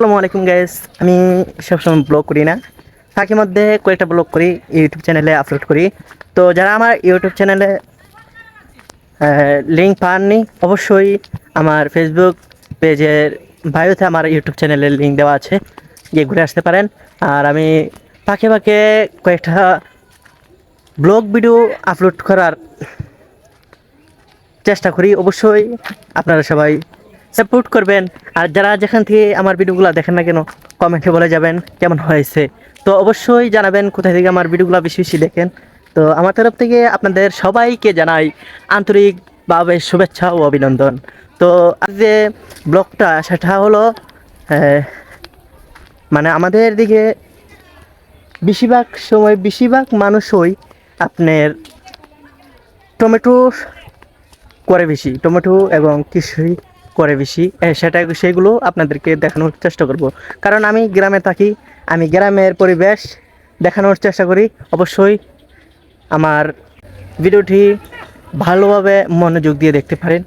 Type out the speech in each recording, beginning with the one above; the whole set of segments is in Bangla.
আসসালামু আলাইকুম গাইস আমি সবসময় ব্লগ করি না। ফাঁকের মধ্যে কয়েকটা ব্লগ করি ইউটিউব চ্যানেলে আপলোড করি। তো যারা আমার ইউটিউব চ্যানেলে লিঙ্ক পাননি, অবশ্যই আমার ফেসবুক পেজের বায়োতে আমার ইউটিউব চ্যানেলের লিঙ্ক দেওয়া আছে। গিয়ে ঘুরে আসতে পারেন। আর আমি ফাঁকে ফাঁকে কয়েকটা ব্লগ ভিডিও আপলোড করার চেষ্টা করি। অবশ্যই আপনারা সবাই সাপোর্ট করবেন। আর যারা যেখান থেকে আমার ভিডিওগুলো দেখেন না কেন কমেন্টে বলে যাবেন কেমন হয়েছে। তো অবশ্যই জানাবেন কোথায় থেকে আমার ভিডিওগুলো বেশি বেশি দেখেন। তো আমার তরফ থেকে আপনাদের সবাইকে জানাই আন্তরিকভাবে শুভেচ্ছা ও অভিনন্দন। তো আজ যে ব্লগটা, সেটা হলো মানে আমাদের দিকে বেশিরভাগ সময় বেশিরভাগ মানুষই আপনার টমেটো করে বেশি, টমেটো এবং কৃষি করে বেশি সেটা সেগুলো আপনাদেরকে দেখানোর চেষ্টা করব। কারণ আমি গ্রামে থাকি, আমি গ্রামের পরিবেশ দেখানোর চেষ্টা করি। অবশ্যই আমার ভিডিওটি ভালোভাবে মনোযোগ দিয়ে দেখতে পারেন।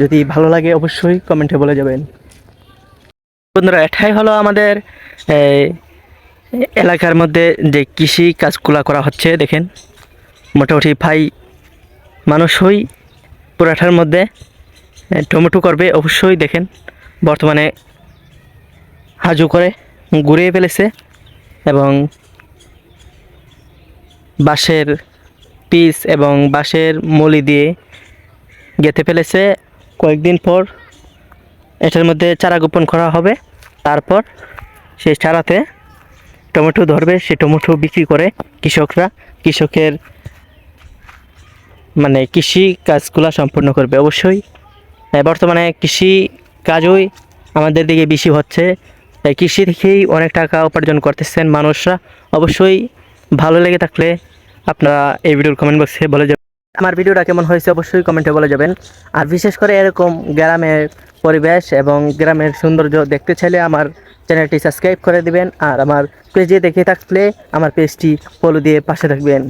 যদি ভালো লাগে অবশ্যই কমেন্টে বলে যাবেন। বন্ধুরা, এটাই হলো আমাদের এলাকার মধ্যে যে কৃষি কাজগুলো করা হচ্ছে, দেখেন। মোটামুটি ভাই মানুষই পুরাঠার মধ্যে টমেটো করবে, অবশ্যই দেখেন, বর্তমানে হাজু করে ঘুরিয়ে ফেলেছে এবং বাঁশের পিস এবং বাঁশের মলি দিয়ে গেঁথে ফেলেছে। কয়েকদিন পর এটার মধ্যে চারা গোপন করা হবে। তারপর সেই চারাতে টমেটো ধরবে, সে টমেটো বিক্রি করে কৃষকরা। কৃষকের মানে কৃষি কাজগুলো সম্পূর্ণ করবে, অবশ্যই। বর্তমানে কৃষি কাজই আমাদের দিকে বেশি হচ্ছে। তাই কৃষি থেকেই অনেক টাকা উপার্জন করতেছেন মানুষরা। অবশ্যই ভালো লেগে থাকলে আপনারা এই ভিডিওর কমেন্ট বক্সে বলে যাবেন। আমার ভিডিওটা কেমন হয়েছে অবশ্যই কমেন্টে বলে যাবেন। আর বিশেষ করে এরকম গ্রামের পরিবেশ এবং গ্রামের সৌন্দর্য দেখতে চাইলে আমার চ্যানেলটি সাবস্ক্রাইব করে দিবেন। আর আমার পেজে দেখে থাকলে আমার পেজটি ফলো দিয়ে পাশে থাকবেন।